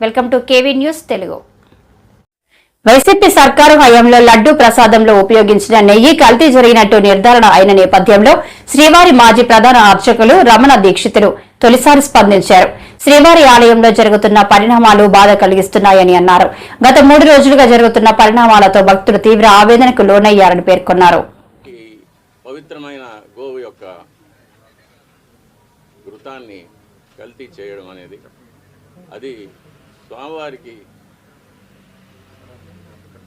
Welcome to KV news Telugu YCP సర్కారు హయాంలో లడ్డూ ప్రసాదంలో ఉపయోగించిన నెయ్యి కల్తీ జరిగినట్టు నిర్ధారణ అయిన నేపథ్యంలో శ్రీవారి మాజీ ప్రధాన అర్చకులు రమణ దీక్షితులు తొలిసారి స్పందించారు. శ్రీవారి ఆలయంలో జరుగుతున్న పరిణామాలు బాధ కలిగిస్తున్నాయని అన్నారు. గత మూడు రోజులుగా జరుగుతున్న పరిణామాలతో భక్తులు తీవ్ర ఆవేదనకు లోనయ్యారని పేర్కొన్నారు. పవిత్రమైన గోవు యొక్క కల్తీ చేయడం అనేది అది స్వామివారికి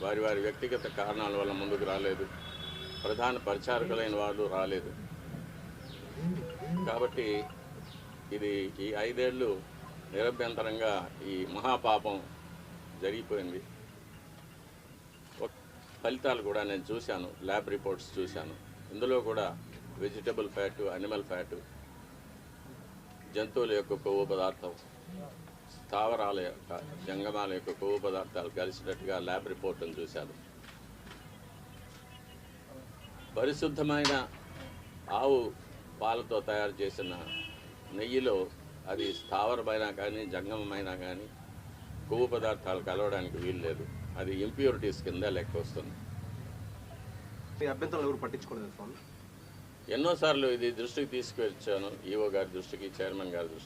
వారి వారి వ్యక్తిగత కారణాల వల్ల ముందుకు రాలేదు. ప్రధాన పరిచారకులైన వాళ్ళు రాలేదు. కాబట్టి ఇది ఈ ఐదేళ్ళు నిరభ్యంతరంగా ఈ మహాపాపం జరిగిపోయింది. ఫలితాలు కూడా నేను చూశాను ల్యాబ్ రిపోర్ట్స్ చూశాను. ఇందులో కూడా వెజిటబుల్ ఫ్యాటు అనిమల్ ఫ్యాటు జంతువుల యొక్క కొవ్వు పదార్థం. స్థావరాల యొక్క జంగమాల యొక్క కొవ్వు పదార్థాలు కలిసినట్టుగా ల్యాబ్ రిపోర్ట్ను చూశాను. పరిశుద్ధమైన ఆవు పాలతో తయారు చేసిన నెయ్యిలో అది స్థావరమైనా కానీ జంగమమైనా కానీ కొవ్వు పదార్థాలు కలవడానికి వీలు లేదు. అది ఇంప్యూరిటీస్ కింద లెక్క వస్తుంది. ఈ అభ్యంతరాలు ఎవరు పట్టించుకోలేదు ఎన్నోసార్లు ఇది దృష్టికి తీసుకువచ్చాను ఈఓ గారి దృష్టికి చైర్మన్ గారి దృష్టికి.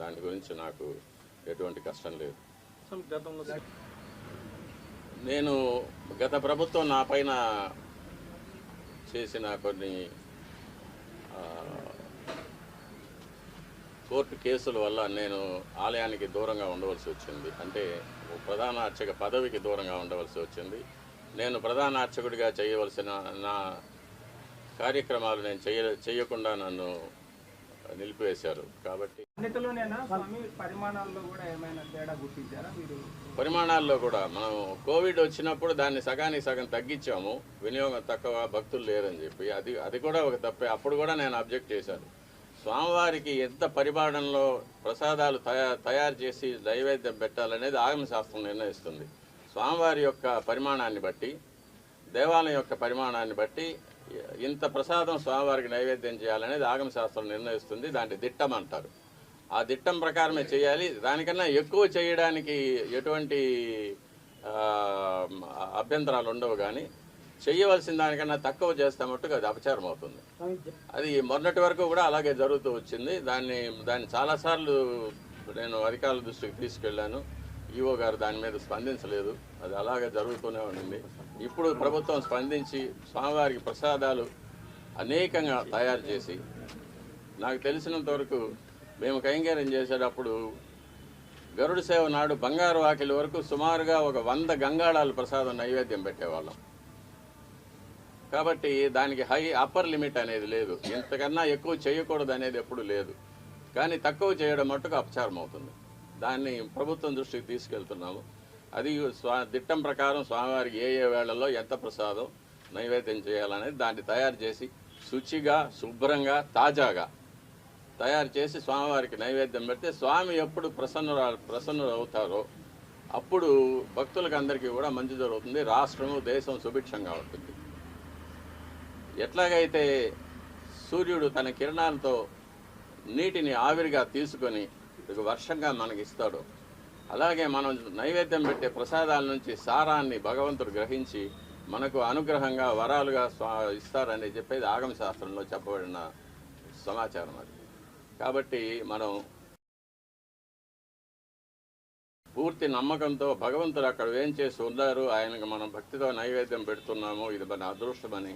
దాని గురించి నాకు ఎటువంటి కష్టం లేదు. నేను గత ప్రభుత్వం నా పైన చేసిన కొన్ని కోర్టు కేసుల వల్ల నేను ఆలయానికి దూరంగా ఉండవలసి వచ్చింది. అంటే ఓ ప్రధాన అర్చక పదవికి దూరంగా ఉండవలసి వచ్చింది. నేను ప్రధాన అర్చకుడిగా చేయవలసిన నా కార్యక్రమాలు నేను చేయ చేయకుండా నన్ను నిలిపివేశారు. కాబట్టి పరిమాణాల్లో కూడా మనం కోవిడ్ వచ్చినప్పుడు దాన్ని సగానికి సగం తగ్గించాము. వినియోగం తక్కువ భక్తులు లేరని చెప్పి. అది అది కూడా ఒక తప్పే. అప్పుడు కూడా నేను అబ్జెక్ట్ చేశాను. స్వామివారికి ఎంత పరిమాణంలో ప్రసాదాలు తయా తయారు చేసి నైవేద్యం పెట్టాలనేది ఆగమ శాస్త్రం నిర్ణయిస్తుంది. స్వామివారి యొక్క పరిమాణాన్ని బట్టి దేవాలయం యొక్క పరిమాణాన్ని బట్టి ఇంత ప్రసాదం స్వామివారికి నైవేద్యం చేయాలనేది ఆగమ శాస్త్రం నిర్ణయిస్తుంది దాన్ని దిట్టం అంటారు. ఆ దిట్టం ప్రకారమే చేయాలి. దానికన్నా ఎక్కువ చేయడానికి ఎటువంటి అభ్యంతరాలు ఉండవు కానీ చేయవలసిన దానికన్నా తక్కువ చేస్తే మట్టుకు అది అపచారం అవుతుంది. అది మొన్నటి వరకు కూడా అలాగే జరుగుతూ వచ్చింది. దాన్ని దాన్ని చాలాసార్లు నేను అధికారుల దృష్టికి తీసుకెళ్ళాను. ఈఓ గారు దాని మీద స్పందించలేదు. అది అలాగే జరుగుతూనే ఉండింది. ఇప్పుడు ప్రభుత్వం స్పందించి స్వామివారికి ప్రసాదాలు అనేకంగా తయారు చేసి నాకు తెలిసినంత వరకు మేము కైంకర్యం చేసేటప్పుడు గరుడు సేవ నాడు బంగారు వాకిలి వరకు సుమారుగా ఒక వంద గంగాళాలు ప్రసాదం నైవేద్యం పెట్టేవాళ్ళం. కాబట్టి దానికి హై అప్పర్ లిమిట్ అనేది లేదు. ఇంతకన్నా ఎక్కువ చేయకూడదు అనేది ఎప్పుడు లేదు. కానీ తక్కువ చేయడం మట్టుకు అపచారం అవుతుంది. దాన్ని ప్రభుత్వం దృష్టికి తీసుకెళ్తున్నాము. అది స్వా దిట్టం ప్రకారం స్వామివారికి ఏ ఏ వేళల్లో ఎంత ప్రసాదం నైవేద్యం చేయాలనేది దాన్ని తయారు చేసి శుచిగా శుభ్రంగా తాజాగా తయారు చేసి స్వామివారికి నైవేద్యం పెడితే స్వామి ఎప్పుడు ప్రసన్న ప్రసన్నులు అవుతారో అప్పుడు భక్తులకు అందరికీ కూడా మంచి జరుగుతుంది. రాష్ట్రము దేశం సుభిక్షంగా ఉంటుంది. ఎట్లాగైతే సూర్యుడు తన కిరణాలతో నీటిని ఆవిరిగా తీసుకొని వర్షంగా మనకి ఇస్తాడు. అలాగే మనం నైవేద్యం పెట్టే ప్రసాదాల నుంచి సారాన్ని భగవంతుడు గ్రహించి మనకు అనుగ్రహంగా వరాలుగా స్వా ఇస్తారని చెప్పేది ఆగమ శాస్త్రంలో చెప్పబడిన సమాచారం అది. కాబట్టి మనం పూర్తి నమ్మకంతో భగవంతుడు అక్కడ ఏం చేసి ఉన్నారు ఆయనకు మనం భక్తితో నైవేద్యం పెడుతున్నాము ఇది మన అదృష్టమని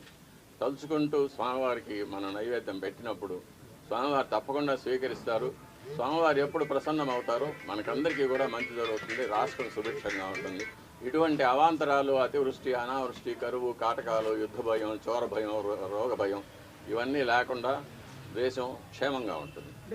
తలుచుకుంటూ స్వామివారికి మనం నైవేద్యం పెట్టినప్పుడు స్వామివారు తప్పకుండా స్వీకరిస్తారు. స్వామివారు ఎప్పుడు ప్రసన్నమవుతారో మనకందరికీ కూడా మంచి జరుగుతుంది. రాష్ట్రం సుభిక్షంగా ఉంటుంది. ఇటువంటి అవాంతరాలు అతివృష్టి అనావృష్టి కరువు కాటకాలు యుద్ధ భయం చోర భయం రో- రోగ భయం ఇవన్నీ లేకుండా దేశం క్షేమంగా ఉంటుంది.